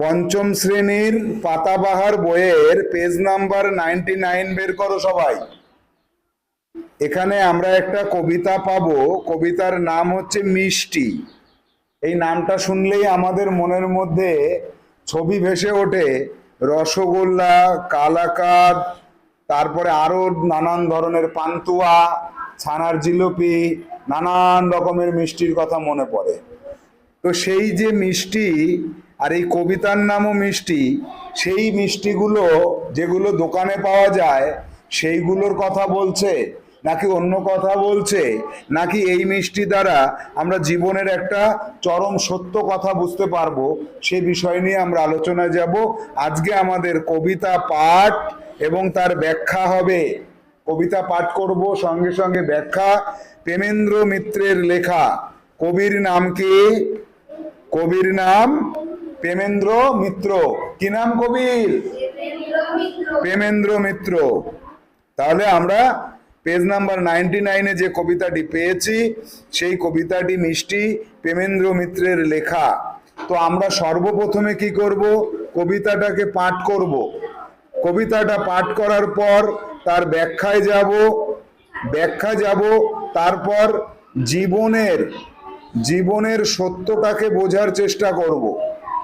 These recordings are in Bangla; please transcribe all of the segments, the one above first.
পঞ্চম শ্রেণির পাতাবাহার বইয়ের পেজ নাম্বার নাইনটি নাইন বের করো সবাই। এখানে আমরা একটা কবিতা পাবো। কবিতার নাম হচ্ছে মিষ্টি। এই নামটা শুনলেই আমাদের মনের মধ্যে ছবি ভেসে ওঠে। রসগোল্লা, কালাকাদ, তারপরে আরও নানান ধরনের পান্তুয়া, ছানার জিলিপি, নানান রকমের মিষ্টির কথা মনে পড়ে। তো সেই যে মিষ্টি আর এই কবিতার নামও মিষ্টি। সেই মিষ্টিগুলো যেগুলো দোকানে পাওয়া যায়, সেইগুলোর কথা বলছে, নাকি অন্য কথা বলছে, নাকি এই মিষ্টি দ্বারা আমরা জীবনের একটা চরম সত্য কথা বুঝতে পারব, সে বিষয় নিয়ে আমরা আলোচনায় যাব। আজকে আমাদের কবিতা পাঠ এবং তার ব্যাখ্যা হবে। কবিতা পাঠ করব, সঙ্গে সঙ্গে ব্যাখ্যা। প্রেমেন্দ্র মিত্রের লেখা, কবির নাম কি? কবির নাম প্রেমেন্দ্র মিত্র। কি নাম কবির? প্রেমেন্দ্র মিত্র। তাহলে আমরা পেজ নাম্বার নাইনটি নাইনে যে কবিতাটি পেয়েছি, সেই কবিতাটি মিষ্টি প্রেমেন্দ্র মিত্রের লেখা। তো আমরা সর্বপ্রথমে কি করব? কবিতাটাকে পাঠ করব। কবিতাটা পাঠ করার পর তার ব্যাখ্যায় যাব। ব্যাখ্যা যাব, তারপর জীবনের জীবনের সত্যটাকে বোঝার চেষ্টা করব।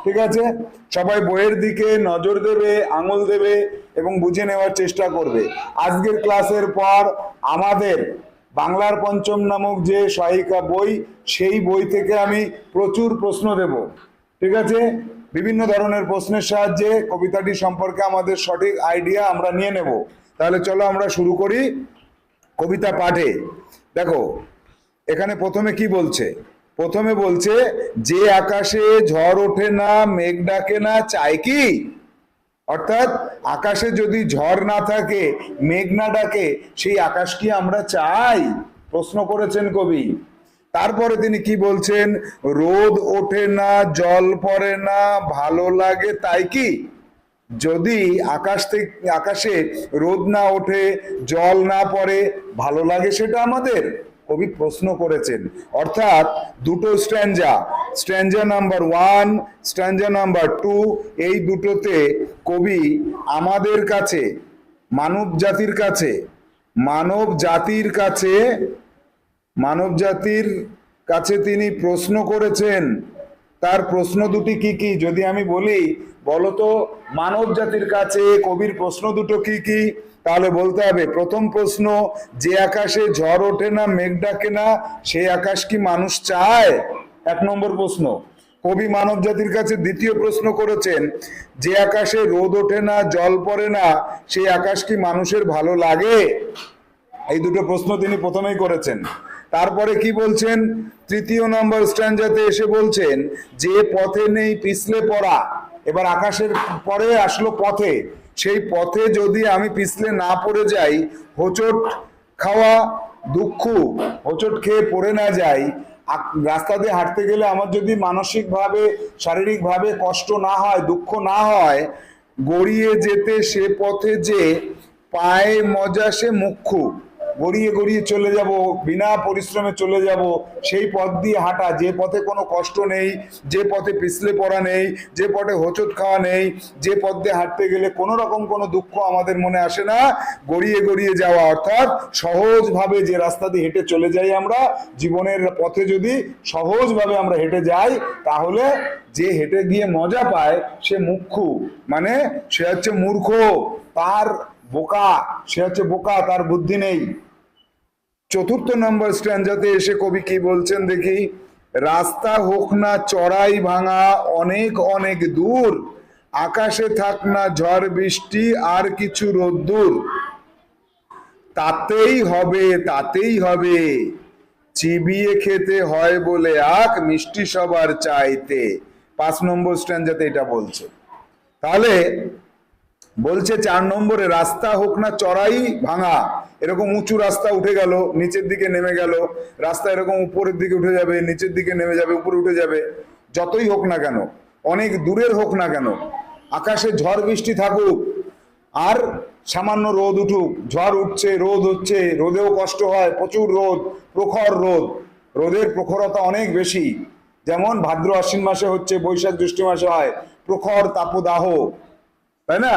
ঠিক আছে? সবাই বইয়ের দিকে নজর দেবে, আঙুল দেবে এবং বুঝে নেওয়ার চেষ্টা করবে। আজকের ক্লাসের পর আমাদের বাংলার পঞ্চম নামক যে সহায়িকা বই, সেই বই থেকে আমি প্রচুর প্রশ্ন দেব। ঠিক আছে? বিভিন্ন ধরনের প্রশ্নের সাহায্যে কবিতাটি সম্পর্কে আমাদের সঠিক আইডিয়া আমরা নিয়ে নেব। তাহলে চলো আমরা শুরু করি কবিতা পাঠে। দেখো, এখানে প্রথমে কি বলছে? প্রথমে বলছে, যে আকাশে ঝড় ওঠে না, মেঘ ডাকে না চায় কি? অর্থাৎ আকাশে যদি ঝড় না থাকে, মেঘ না ডাকে, সেই আকাশ কি আমরা চাই? প্রশ্ন করেছেন কবি। তারপরে তিনি কি বলছেন? রোদ ওঠে না, জল পড়ে না, ভালো লাগে তাই কি? যদি আকাশ থেকে, আকাশে রোদ না ওঠে, জল না পড়ে, ভালো লাগে সেটা আমাদের? কবি প্রশ্ন করেছেন। অর্থাৎ দুটো stanza stanza number one stanza number two, এই দুটোতে কবি আমাদের কাছে, মানব জাতির কাছে, মানব জাতির কাছে, মানব জাতির কাছে তিনি প্রশ্ন করেছেন তার প্রশ্ন দুটি কি কি? যদি আমি বলি, বলতো, মানব জাতির কাছে কবির প্রশ্ন দুটো কি কি? তাহলে বলতে হবে, প্রথম প্রশ্ন, যে আকাশে ঝড় ওঠে না, মেঘ ডাকে না সেই আকাশ কি মানুষ চায়? এক নম্বর প্রশ্ন। কবি মানব জাতির কাছে দ্বিতীয় প্রশ্ন করেছেন, যে আকাশে রোদ ওঠে না, জল পড়ে না সেই আকাশ কি মানুষের ভালো লাগে? এই দুটো প্রশ্ন তিনি প্রথমেই করেছেন। তারপরে কি বলছেন? তৃতীয় নম্বর স্ট্যান্ডাতে এসে বলছেন যে পথে নেই পিছলে পড়া। এবার আকাশের পরে আসলো পথে। সেই পথে যদি আমি পিছলে না পড়ে যাই, হোঁচট খাওয়া দুঃখ, হোঁচট খেয়ে পড়ে না যাই রাস্তা দিয়ে হাঁটতে গেলে আমার যদি মানসিকভাবে, শারীরিকভাবে কষ্ট না হয়, দুঃখ না হয়, গড়িয়ে যেতে সে পথে যে পায়ে মজা সে মুখ্য। গড়িয়ে গড়িয়ে চলে যাব, বিনা পরিশ্রমে চলে যাব, সেই পথ দিয়ে হাঁটা। যে পথে কোনো কষ্ট নেই, যে পথে পিছলে পড়া নেই, যে পথে হোঁচট খাওয়া নেই, যে পথ দিয়ে হাঁটতে গেলে কোনো রকম কোনো দুঃখ আমাদের মনে আসে না। গড়িয়ে গড়িয়ে যাওয়া অর্থাৎ সহজভাবে যে রাস্তা দিয়ে হেঁটে চলে যাই আমরা, জীবনের পথে যদি সহজভাবে আমরা হেঁটে যাই, তাহলে যে হেঁটে গিয়ে মজা পায়, সে মুখ্যু। মানে সে হচ্ছে মূর্খ। তার বোকা, সে হচ্ছে বোকা, তার বুদ্ধি নেই। চতুর্থ নম্বর স্ট্যান্ডাতে এসে কবি কি বলছেন দেখি? রাস্তা হোক না চড়াই ভাঙা, অনেক অনেক দূর। আকাশে থাক না ঝড়, বৃষ্টি, আর কিছু রোদ্দুর। তাতেই হবে তাতেই হবে। চিবিয়ে খেতে হয় বলে আখ, মিষ্টি সবার চাইতে। পাঁচ নম্বর স্ট্যান্ডাতে এটা বলছে। তাহলে বলছে চার নম্বরে, রাস্তা হোক না চড়াই ভাঙা। এরকম উঁচু রাস্তা উঠে গেল, নিচের দিকে নেমে গেল। রাস্তা এরকম উপরের দিকে উঠে যাবে, নিচের দিকে নেমে যাবে, উপরে উঠে যাবে। যতই হোক না কেন, অনেক দূরের হোক না কেন, আকাশে ঝড় বৃষ্টি থাকুক, আর সামান্য রোদ উঠুক। ঝড় উঠছে, রোদ হচ্ছে, রোদেও কষ্ট হয়, প্রচুর রোদ, প্রখর রোদ। রোদের প্রখরতা অনেক বেশি। যেমন ভাদ্র আশ্বিন মাসে হচ্ছে, বৈশাখ জ্যৈষ্ঠ মাসে হয়, প্রখর তাপদাহ। তাই না?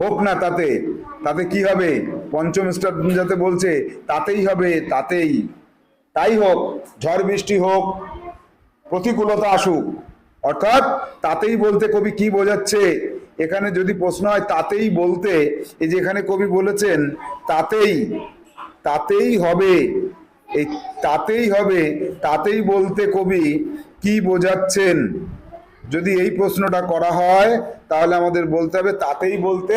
হোক না তাতে। তাতে কি হবে? পঞ্চম স্টার যাতে বলছে, তাতেই হবে, তাতেই। তাই হোক, ঝড় বৃষ্টি হোক, প্রতিকূলতা আসুক। অর্থাৎ তাতেই বলতে কবি কি বোঝাচ্ছে? এখানে যদি প্রশ্ন হয়, তাতেই বলতে, এই যে এখানে কবি বলেছেন, তাতেই তাতেই হবে। এই তাতেই হবে, তাতেই বলতে কবি কি বোঝাচ্ছেন? যদি এই প্রশ্নটা করা হয়, তাহলে আমাদের বলতে হবে, তাতেই বলতে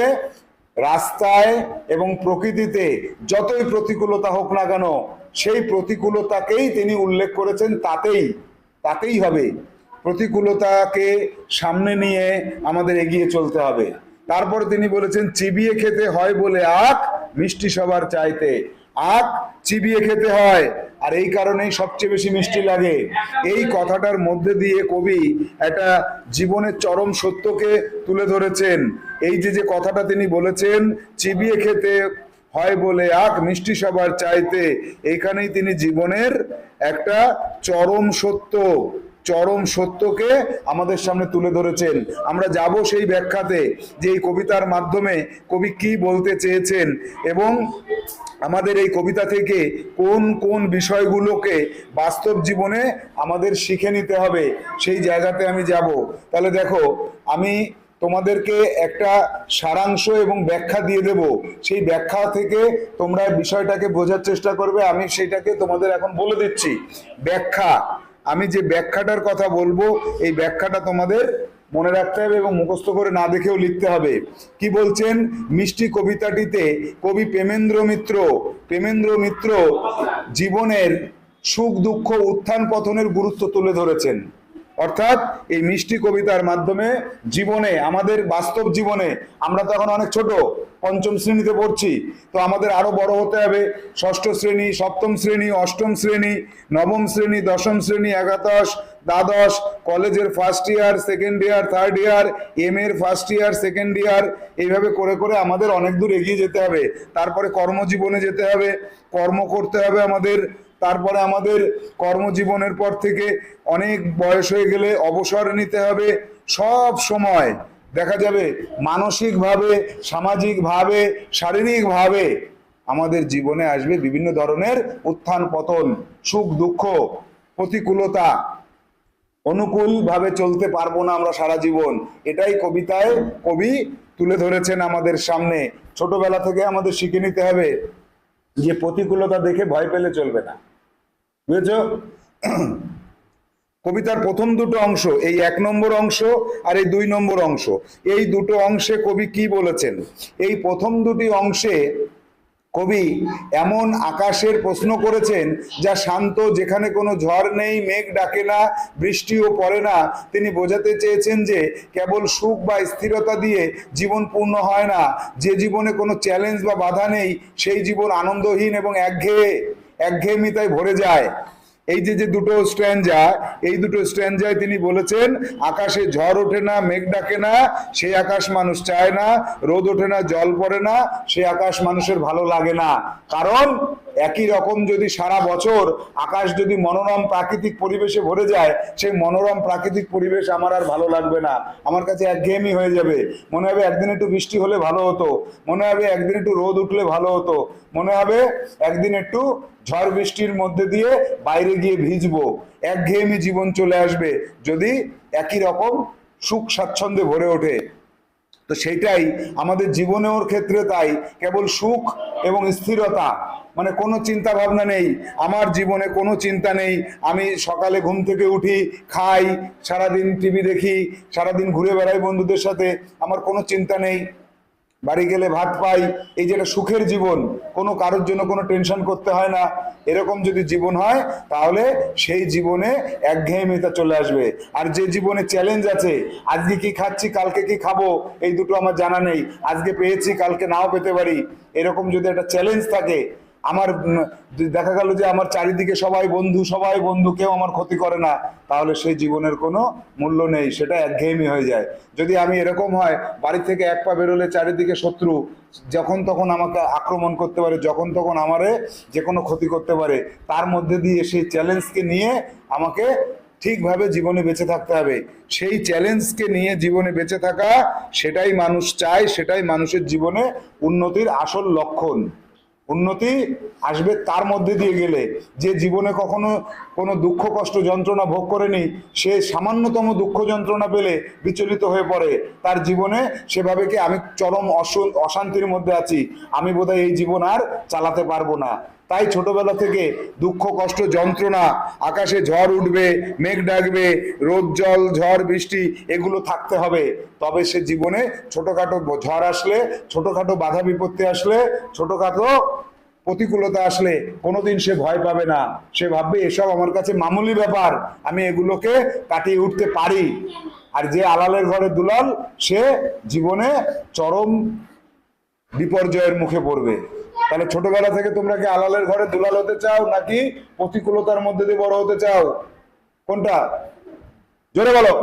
রাস্তায় এবং প্রকৃতিতে যতই প্রতিকূলতা হোক না কেন, সেই প্রতিকূলতাকেই তিনি উল্লেখ করেছেন, তাতেই তাতেই হবে। প্রতিকূলতাকে সামনে নিয়ে আমাদের এগিয়ে চলতে হবে। তারপর তিনি বলেছেন, চিবিয়ে খেতে হয় বলে আখ, মিষ্টি সবার চাইতে। আখ চিবিয়ে খেতে হয়, আর এই কারণেই সবচেয়ে বেশি মিষ্টি লাগে। এই কথাটার মধ্যে দিয়ে কবি একটা জীবনের চরম সত্যকে তুলে ধরেছেন। এই যে যে কথাটা তিনি বলেছেন, চিবিয়ে খেতে হয় বলে আখ মিষ্টি সবার চাইতে। এইখানেই তিনি জীবনের একটা চরম সত্য চরম সত্যকে আমাদের সামনে তুলে ধরেছেন। আমরা যাব সেই ব্যাখ্যাতে যে এই কবিতার মাধ্যমে কবি কি বলতে চেয়েছেন এবং আমাদের এই কবিতা থেকে কোন কোন বিষয়গুলোকে বাস্তব জীবনে আমাদের শিখে নিতে হবে সেই জায়গাতে আমি যাব। তাহলে দেখো, আমি তোমাদেরকে একটা সারাংশ এবং ব্যাখ্যা দিয়ে দেব। সেই ব্যাখ্যা থেকে তোমরা বিষয়টাকে বোঝার চেষ্টা করবে, আমি সেটাকে তোমাদের এখন বলে দিচ্ছি। ব্যাখ্যা আমি যে ব্যাখ্যাটার কথা বলব, এই ব্যাখ্যাটা তোমাদের মনে রাখতে হবে এবং মুখস্থ করে না দেখেও লিখতে হবে। কি বলছেন? মিষ্টি কবিতাটিতে কবি প্রেমেন্দ্র মিত্র প্রেমেন্দ্র মিত্র জীবনের সুখ দুঃখ উত্থান পথনের গুরুত্ব তুলে ধরেছেন। অর্থাৎ এই মিষ্টি কবিতার মাধ্যমে জীবনে, আমাদের বাস্তব জীবনে, আমরা তো এখন অনেক ছোট, পঞ্চম শ্রেণীতে পড়ছি, তো আমাদের আরও বড় হতে হবে। ষষ্ঠ শ্রেণি, সপ্তম শ্রেণি, অষ্টম শ্রেণি, নবম শ্রেণি, দশম শ্রেণি, একাদশ, দ্বাদশ, কলেজের first year second year third year M এর ফার্স্ট ইয়ার সেকেন্ড ইয়ার এইভাবে করে করে আমাদের অনেক দূর এগিয়ে যেতে হবে। তারপরে কর্মজীবনে যেতে হবে, কর্ম করতে হবে আমাদের তারপরে আমাদের কর্মজীবনের পর থেকে অনেক বয়স হয়ে গেলে অবসর নিতে হবে। সব সময় দেখা যাবে মানসিকভাবে, সামাজিকভাবে, শারীরিকভাবে আমাদের জীবনে আসবে বিভিন্ন ধরনের উত্থান, পতন, সুখ, দুঃখ, প্রতিকূলতা। অনুকূলভাবে চলতে পারব না আমরা সারা জীবন। এটাই কবিতায় কবি তুলে ধরেছেন আমাদের সামনে। ছোটবেলা থেকে আমাদের শিখে নিতে হবে যে প্রতিকূলতা দেখে ভয় পেলে চলবে না। বুঝেছ? কবিতার প্রথম দুটো অংশ, এই এক নম্বর অংশ আর এই দুই নম্বর অংশ, এই দুটো অংশে কবি কি বলেছেন? এই প্রথম দুটি অংশে কবি এমন আকাশের প্রশ্ন করেছেন, যা শান্ত, যেখানে কোনো ঝড় নেই, মেঘ ডাকে না, বৃষ্টিও পড়ে না। তিনি বোঝাতে চেয়েছেন যে, কেবল সুখ বা স্থিরতা দিয়ে জীবন পূর্ণ হয় না। যে জীবনে কোনো চ্যালেঞ্জ বা বাধা নেই, সেই জীবন আনন্দহীন এবং একঘেয়ে। একঘেয়েমিতায় ভরে যায়। এই যে যে দুটো স্ট্যান্ডা এই দুটো স্ট্যান্ডায় তিনি বলেছেন, আকাশে ঝড় ওঠে না, মেঘ ডাকে না সেই আকাশ মানুষ চায় না, রোদ ওঠে না, জল পড়ে না সেই আকাশ মানুষের ভালো লাগে না। কারণ একই রকম যদি সারা বছর আকাশ যদি মনোরম প্রাকৃতিক পরিবেশে ভরে যায়, সেই মনোরম প্রাকৃতিক পরিবেশ আমার আর ভালো লাগবে না। আমার কাছে একঘেয়েমি হয়ে যাবে। মনে হবে একদিন একটু বৃষ্টি হলে ভালো হতো। মনে হবে একদিন একটু রোদ উঠলে ভালো হতো। মনে হবে একদিন একটু ঝড় বৃষ্টির মধ্যে দিয়ে বাইরে গিয়ে ভিজবো। একঘেয়েমি জীবন চলে আসবে যদি একই রকম সুখ স্বাচ্ছন্দ্যে ভরে ওঠে। তো সেটাই আমাদের জীবনের ক্ষেত্রে তাই। কেবল সুখ এবং স্থিরতা মানে কোনো চিন্তা ভাবনা নেই। আমার জীবনে কোনো চিন্তা নেই। আমি সকালে ঘুম থেকে উঠি, খাই, সারাদিন টিভি দেখি, সারাদিন ঘুরে বেড়াই বন্ধুদের সাথে, আমার কোনো চিন্তা নেই। বাড়ি গেলে ভাত পাই। এই যেটা সুখের জীবন, কোনো কারোর জন্য কোনো টেনশন করতে হয় না। এরকম যদি জীবন হয়, তাহলে সেই জীবনে একঘেয়েমিতা চলে আসবে। আর যে জীবনে চ্যালেঞ্জ আছে, আজকে কি খাচ্ছি, কালকে কি খাব, এই দুটো আমার জানা নেই। আজকে পেয়েছি, কালকে নাও পেতে পারি। এরকম যদি একটা চ্যালেঞ্জ থাকে আমার দেখা গেল যে আমার চারিদিকে সবাই বন্ধু সবাই বন্ধু, কেউ আমার ক্ষতি করে না, তাহলে সেই জীবনের কোনো মূল্য নেই, সেটা একঘেয়েমি হয়ে যায়। যদি আমি এরকম হয়, বাড়ি থেকে এক পা বেরোলে চারিদিকে শত্রু, যখন তখন আমাকে আক্রমণ করতে পারে, যখন তখন আমারে যে কোনো ক্ষতি করতে পারে, তার মধ্যে দিয়ে সেই চ্যালেঞ্জকে নিয়ে আমাকে ঠিকভাবে জীবনে বেঁচে থাকতে হবে। সেই চ্যালেঞ্জকে নিয়ে জীবনে বেঁচে থাকা, সেটাই মানুষ চায়, সেটাই মানুষের জীবনে উন্নতির আসল লক্ষণ। উন্নতি আসবে তার মধ্যে দিয়ে গেলে। যে জীবনে কখনো কোনো দুঃখ, কষ্ট, যন্ত্রণা ভোগ করেনি, সে সামান্যতম দুঃখ, যন্ত্রণা পেলে বিচলিত হয়ে পড়ে। তার জীবনে সেভাবে কি আমি চরম অশান্তির মধ্যে আছি? আমি বোধহয় এই জীবন আর চালাতে পারব না। তাই ছোটবেলা থেকে দুঃখ, কষ্ট, যন্ত্রণা, আকাশে ঝড় উঠবে, মেঘ ডাকবে, রোদ, জল, ঝড়, বৃষ্টি, এগুলো থাকতে হবে। তবে সে জীবনে ছোটখাটো ঝড় আসলে, ছোটখাটো বাধা বিপত্তি আসলে, ছোটখাটো প্রতিকূলতা আসলে কোনোদিন সে ভয় পাবে না। সে ভাববে, এসব আমার কাছে মামুলি ব্যাপার, আমি এগুলোকে কাটিয়ে উঠতে পারি। আর যে আলালের ঘরে দুলাল, সে জীবনে চরম বিপর্যয়ের মুখে পড়বে। তাহলে ছোটবেলা থেকে তোমরা কি আলালের ঘরে দুলাল হতে চাও নাকি প্রতিকূলতার মধ্যে দিয়ে বড় হতে চাও? কোনটা? জোরে বলো।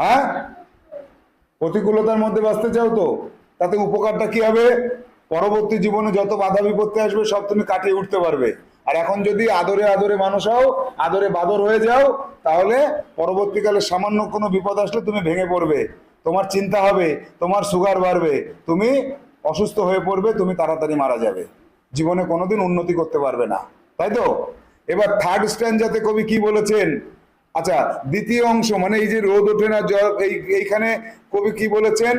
হ্যাঁ? প্রতিকূলতার মধ্যে বাঁচতে চাও তো? তাতে উপকারটা কি হবে? পরবর্তী জীবনে যত বাধা বিপত্তি আসবে, সব তুমি কাটিয়ে উঠতে পারবে। আর এখন যদি আদরে আদরে মানুষ হও, আদরে বাদর হয়ে যাও, তাহলে পরবর্তীকালে সামান্য কোনো বিপদ আসলে তুমি ভেঙে পড়বে। তোমার চিন্তা হবে, তোমার সুগার বাড়বে। তুমি অসুস্থ হয়ে পড়বে, তুমি তাড়াতাড়ি মারা যাবে। জীবনে কোনোদিন উন্নতি করতে পারবে না। তাই তো? এবার থার্ড স্ট্যান্ডাতে কবি কি বলেছেন? আচ্ছা দ্বিতীয় অংশ মানে এই যে রোদ ওঠে না জল এই, এইখানে কবি কি বলেছেন?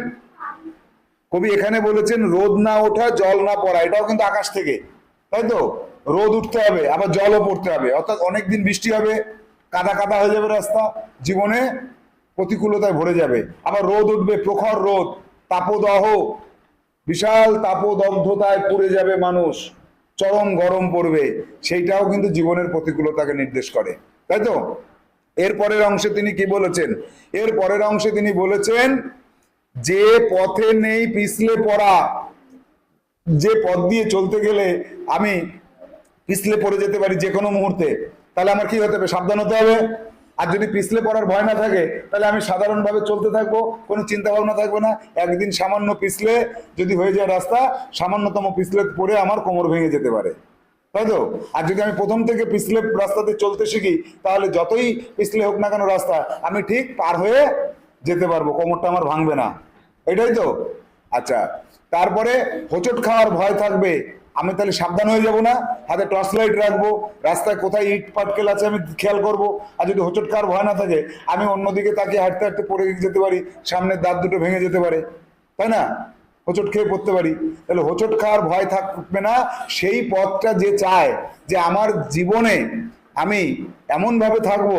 কবি এখানে বলেছেন, রোদ না ওঠা, জল না পড়া, এটাও কিন্তু আকাশ থেকে। তাই তো? রোদ উঠতে হবে, আবার জলও পড়তে হবে। অর্থাৎ অনেকদিন বৃষ্টি হবে, কাদা কাদা হয়ে যাবে রাস্তা, জীবনে প্রতিকূলতায় ভরে যাবে। আবার রোদ উঠবে, প্রখর রোদ, তাপদাহ বিশাল তাপদগ্ধতায় পুড়ে যাবে মানুষ, চরম গরম পড়বে, সেইটাও কিন্তু জীবনের প্রতিকূলতাকে নির্দেশ করে, তাই তো? এর পরের অংশে তিনি কি বলেছেন? এর পরের অংশে তিনি বলেছেন, যে পথে নেই পিছলে পড়া, যে পথ দিয়ে চলতে গেলে আমি পিছলে পড়ে যেতে পারি যে কোনো মুহূর্তে, তাহলে আমার কি হতে হবে? সাবধান হতে হবে? আর যদি পিছলে পড়ার ভয় না থাকে, তাহলে আমি সাধারণভাবে চলতে থাকব, কোনো চিন্তা ভাবনা থাকবে না। একদিন সামান্য পিছলে যদি হয়ে যায় রাস্তা, সামান্যতম পিছলে পড়ে আমার কোমর ভেঙে যেতে পারে। তাই তো? আর যদি আমি প্রথম থেকে পিছলে রাস্তাতে চলতে শিখি, তাহলে যতই পিছলে হোক না কেন রাস্তা, আমি ঠিক পার হয়ে যেতে পারব, কোমরটা আমার ভাঙবে না। এটাই তো? আচ্ছা তারপরে হোঁচট খাওয়ার ভয় থাকবে। আমি তাহলে সাবধান হয়ে যাব না, হাতে টর্চ লাইট রাখব, রাস্তায় কোথায় ইট পাটকেল আছে আমি খেয়াল করব, আর যদি হোঁচট খাওয়ার ভয় না থাকে, আমি অন্যদিকে তাকে হাঁটতে হাঁটতে পড়ে যেতে পারি সামনের দাঁত দুটো ভেঙে যেতে পারে, তাই না? হোঁচট খেয়ে পড়তে পারি, তাহলে হোঁচট খাওয়ার ভয় থাকবে না, সেই পথটা যে চায়, যে আমার জীবনে আমি এমনভাবে থাকব,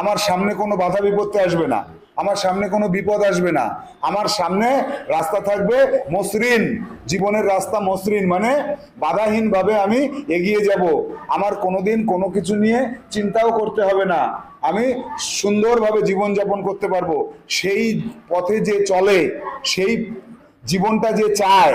আমার সামনে কোনো বাধা বিপত্তি আসবে না। আমার সামনে কোনো বিপদ আসবে না। আমার সামনে রাস্তা থাকবে মসৃণ, জীবনের রাস্তা মসৃণ মানে বাধাহীনভাবে আমি এগিয়ে যাব। আমার কোনোদিন কোনো কিছু নিয়ে চিন্তাও করতে হবে না। আমি সুন্দরভাবে জীবনযাপন করতে পারব। সেই পথে যে চলে, সেই জীবনটা যে চায়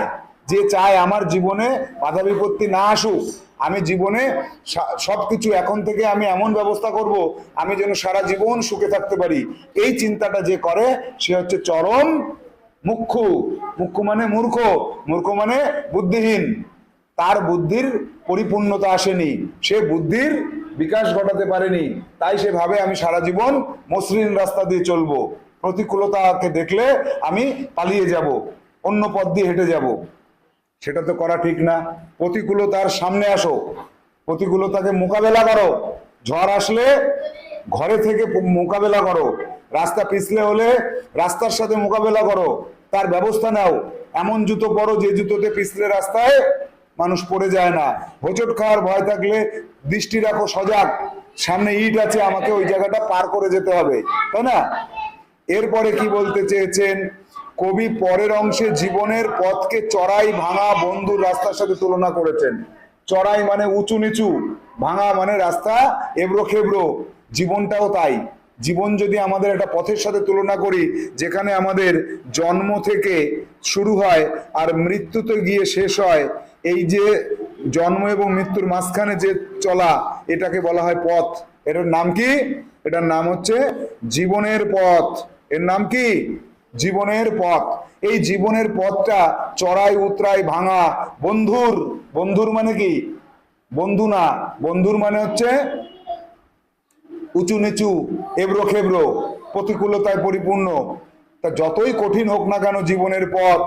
যে চায় আমার জীবনে বাধা বিপত্তি না আসুক আমি জীবনে সা- সবকিছু এখন থেকে আমি এমন ব্যবস্থা করব, আমি যেন সারা জীবন সুখে থাকতে পারি। এই চিন্তাটা যে করে, সে হচ্ছে চরম মুখ্যু। মুখ্যু মানে মূর্খ মূর্খ মানে বুদ্ধিহীন। তার বুদ্ধির পরিপূর্ণতা আসেনি, সে বুদ্ধির বিকাশ ঘটাতে পারেনি। তাই সে ভাবে আমি সারা জীবন মসৃণ রাস্তা দিয়ে চলবো। প্রতিকূলতাকে দেখলে আমি পালিয়ে যাব, অন্য পথ দিয়ে হেঁটে যাব। সেটা তো করা ঠিক না। প্রতিকূলতার সামনে আসো। প্রতিকূলতাকে মোকাবেলা করো। ঝড় আসলে ঘরে থেকে মোকাবেলা করো। রাস্তা পিছলে হলে রাস্তার সাথে মোকাবেলা করো। তার ব্যবস্থা নাও। এমন জুতো পরো যে জুতোতে পিছলে রাস্তায় মানুষ পড়ে যায় না। হোঁচট খাওয়ার ভয় থাকলে দৃষ্টি রাখো, সজাগ। সামনে ইট আছে, আমাকে ওই জায়গাটা পার করে যেতে হবে। তাই না? এরপরে কি বলতে চেয়েছেন? কবি পরের অংশে জীবনের পথকে চড়াই ভাঙা বন্ধুর রাস্তার সাথে তুলনা করেছেন। চড়াই মানে উঁচু নিচু, ভাঙা মানে রাস্তা, এবড়ো খেবড়ো। জীবনটাও তাই। জীবন যদি আমাদের একটা পথের সাথে তুলনা করি, যেখানে আমাদের জন্ম থেকে শুরু হয় আর মৃত্যুতে গিয়ে শেষ হয়, এই যে জন্ম এবং মৃত্যুর মাঝখানে যে চলা, এটাকে বলা হয় পথ। এটার নাম কি? এটার নাম হচ্ছে জীবনের পথ। এর নাম কি? জীবনের পথ। এই জীবনের পথটা চড়াই, উতরাই, ভাঙা, বন্ধুর বন্ধুর মানে কি? বন্ধু না, বন্ধুর মানে হচ্ছে উঁচু নিচু, এবড়ো খেবড়ো, প্রতিকূলতায় পরিপূর্ণ। তা যতই কঠিন হোক না কেন জীবনের পথ,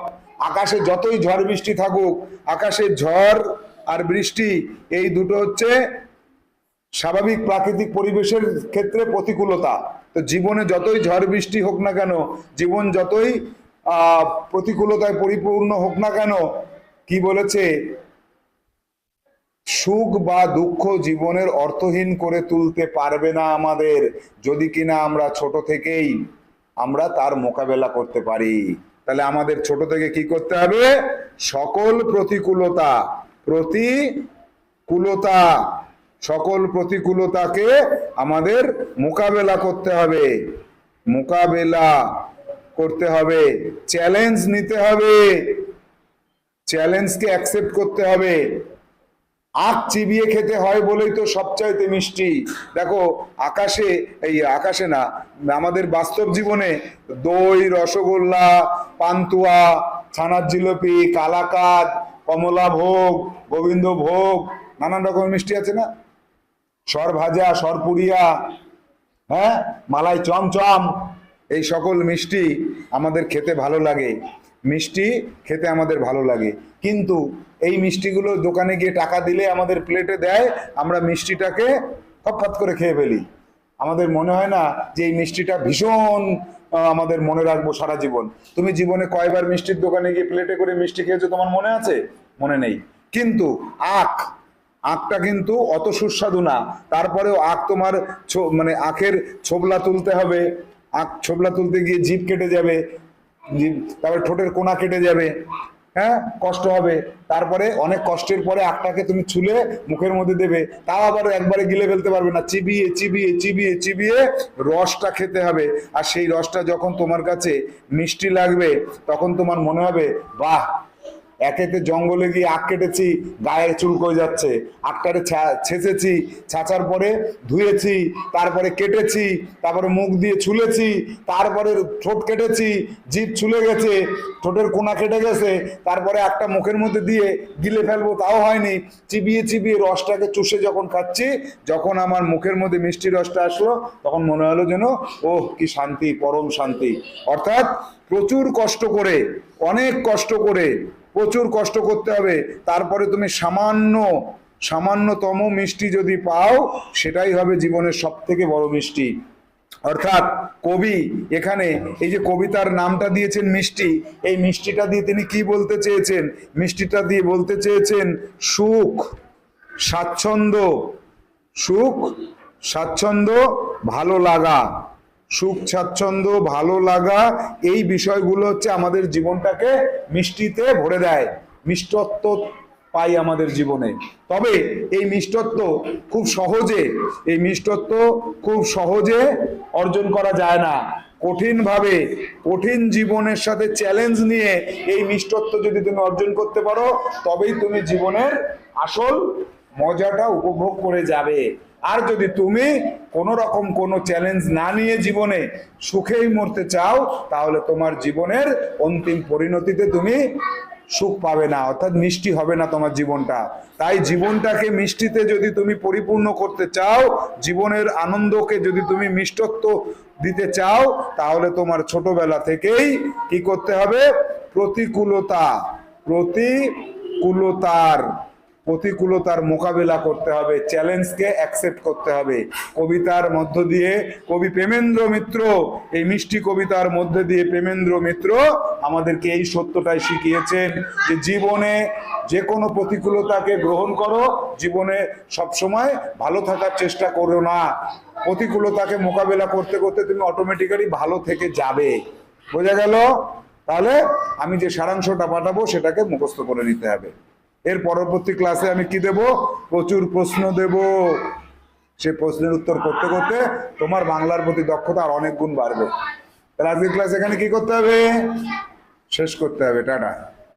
আকাশে যতই ঝড় বৃষ্টি থাকুক, আকাশে ঝড় আর বৃষ্টি, এই দুটো হচ্ছে স্বাভাবিক প্রাকৃতিক পরিবেশের ক্ষেত্রে প্রতিকূলতা। তো জীবনে যতই ঝড় বৃষ্টি হোক না কেন, জীবন যতই প্রতিকূলতায় পরিপূর্ণ হোক না কেন, কি বলেছে? সুখ বা দুঃখ জীবনের অর্থহীন করে তুলতে পারবে না আমাদের। যদি কিনা আমরা ছোট থেকেই আমরা তার মোকাবেলা করতে পারি। তাহলে আমাদের ছোট থেকে কি করতে হবে? সকল প্রতিকূলতা প্রতিকূলতা সকল প্রতিকূলতাকে আমাদের মোকাবেলা করতে হবে। মোকাবেলা করতে হবে চ্যালেঞ্জ নিতে হবে চ্যালেঞ্জকে অ্যাকসেপ্ট করতে হবে। আখ চিবিয়ে খেতে হয় বলেই তো সবচাইতে মিষ্টি। দেখো, আকাশে, এই আকাশে না, আমাদের বাস্তব জীবনে দই, রসগোল্লা, পান্তুয়া, ছানার জিলিপি, কালাকাদ কমলা ভোগ গোবিন্দ ভোগ নানান রকমের মিষ্টি আছে না? সর ভাজা, সর পুরিয়া হ্যাঁ? মালাই চমচম, এই সকল মিষ্টি আমাদের খেতে ভালো লাগে। মিষ্টি খেতে আমাদের ভালো লাগে। কিন্তু এই মিষ্টিগুলো দোকানে গিয়ে টাকা দিলে আমাদের প্লেটে দেয়, আমরা মিষ্টিটাকে ফটফট করে খেয়ে ফেলি। আমাদের মনে হয় না যে এই মিষ্টিটা ভীষণ আমাদের মনে রাখব সারা জীবন। তুমি জীবনে কয়বার মিষ্টির দোকানে গিয়ে প্লেটে করে মিষ্টি খেয়েছো তোমার মনে আছে? মনে নেই। কিন্তু আখ আখটা কিন্তু অত সুস্বাদু না। তারপরেও আখ তোমার মানে আখের ছোবলা তুলতে হবে। আখ ছোবলা তুলতে গিয়ে জিভ কেটে যাবে। তারপরে ঠোঁটের কোনা কেটে যাবে। হ্যাঁ? কষ্ট হবে। তারপরে অনেক কষ্টের পরে আখটাকে তুমি ছুলে মুখের মধ্যে দেবে। তাও আবার একবারে গিলে ফেলতে পারবে না। চিবিয়ে চিবিয়ে চিবিয়ে চিবিয়ে রসটা খেতে হবে। আর সেই রসটা যখন তোমার কাছে মিষ্টি লাগবে, তখন তোমার মনে হবে, বাহ একেতে জঙ্গলে গিয়ে আখ কেটেছি গায়ে চুলকো যাচ্ছে। আখটারে ছেঁচেছি, ছাঁচার পরে ধুয়েছি, তারপরে কেটেছি, তারপরে মুখ দিয়ে ছুলেছি, তারপরে ঠোঁট কেটেছি, জিভ ছুলে গেছে, ঠোঁটের কোনা কেটে গেছে, তারপরে একটা মুখের মধ্যে দিয়ে গিলে ফেলব, তাও হয়নি। চিবিয়ে চিবিয়ে রসটাকে চুষে যখন খাচ্ছি, যখন আমার মুখের মধ্যে মিষ্টি রসটা আসলো, তখন মনে হলো যেন, ওহ, কি শান্তি, পরম শান্তি। অর্থাৎ প্রচুর কষ্ট করে, অনেক কষ্ট করে প্রচুর কষ্ট করতে হবে। তারপরে তুমি সামান্য, সামান্যতম মিষ্টি যদি পাও, সেটাই হবে জীবনের সব থেকে বড় মিষ্টি। অর্থাৎ কবি এখানে, এই যে কবিতার নামটা দিয়েছেন মিষ্টি, এই মিষ্টিটা দিয়ে তিনি কি বলতে চেয়েছেন? মিষ্টিটা দিয়ে বলতে চেয়েছেন, সুখ, স্বাচ্ছন্দ্য। সুখ, স্বাচ্ছন্দ্য, ভালো লাগা। সুখ, স্বাচ্ছন্দ্য, ভালো লাগা, এই বিষয়গুলো হচ্ছে আমাদের জীবনটাকে মিষ্টিতে ভরে দেয়। মিষ্টত্ব পাই আমাদের জীবনে। তবে এই মিষ্টত্ব খুব সহজে, এই মিষ্টত্ব খুব সহজে অর্জন করা যায় না। কঠিনভাবে, কঠিন জীবনের সাথে চ্যালেঞ্জ নিয়ে এই মিষ্টত্ব যদি তুমি অর্জন করতে পারো, তবেই তুমি জীবনের আসল মজাটা উপভোগ করে যাবে। আর যদি তুমি কোনো রকম কোনো চ্যালেঞ্জ না নিয়ে জীবনে সুখেই মরতে চাও, তাহলে তোমার জীবনের অন্তিম পরিণতিতে তুমি সুখ পাবে না, অর্থাৎ মিষ্টি হবে না তোমার জীবনটা। তাই জীবনটাকে মিষ্টিতে যদি তুমি পরিপূর্ণ করতে চাও, জীবনের আনন্দকে যদি তুমি মিষ্টত্ব দিতে চাও, তাহলে তোমার ছোটবেলা থেকেই কি করতে হবে? প্রতিকূলতা, প্রতিকূলতার প্রতিকূলতার মোকাবেলা করতে হবে, চ্যালেঞ্জকে অ্যাকসেপ্ট করতে হবে। কবিতার মধ্য দিয়ে কবি প্রেমেন্দ্র মিত্র, এই মিষ্টি কবিতার মধ্যে দিয়ে প্রেমেন্দ্র মিত্র আমাদেরকে এই সত্যটাই শিখিয়েছেন যে জীবনে যে কোনো প্রতিকূলতাকে গ্রহণ করো, জীবনে সবসময় ভালো থাকার চেষ্টা করো না। প্রতিকূলতাকে মোকাবেলা করতে করতে তুমি অটোমেটিক্যালি ভালো থেকে যাবে। বোঝা গেল? তাহলে আমি যে সারাংশটা পাঠাবো সেটাকে মুখস্থ করে নিতে হবে। এর পরবর্তী ক্লাসে আমি কি দেব? প্রচুর প্রশ্ন দেব। সে প্রশ্নের উত্তর করতে করতে তোমার বাংলার প্রতি দক্ষতা আর অনেক গুণ বাড়বে। তাহলে আজকের ক্লাস এখানে কি করতে হবে? শেষ করতে হবে, টাটা।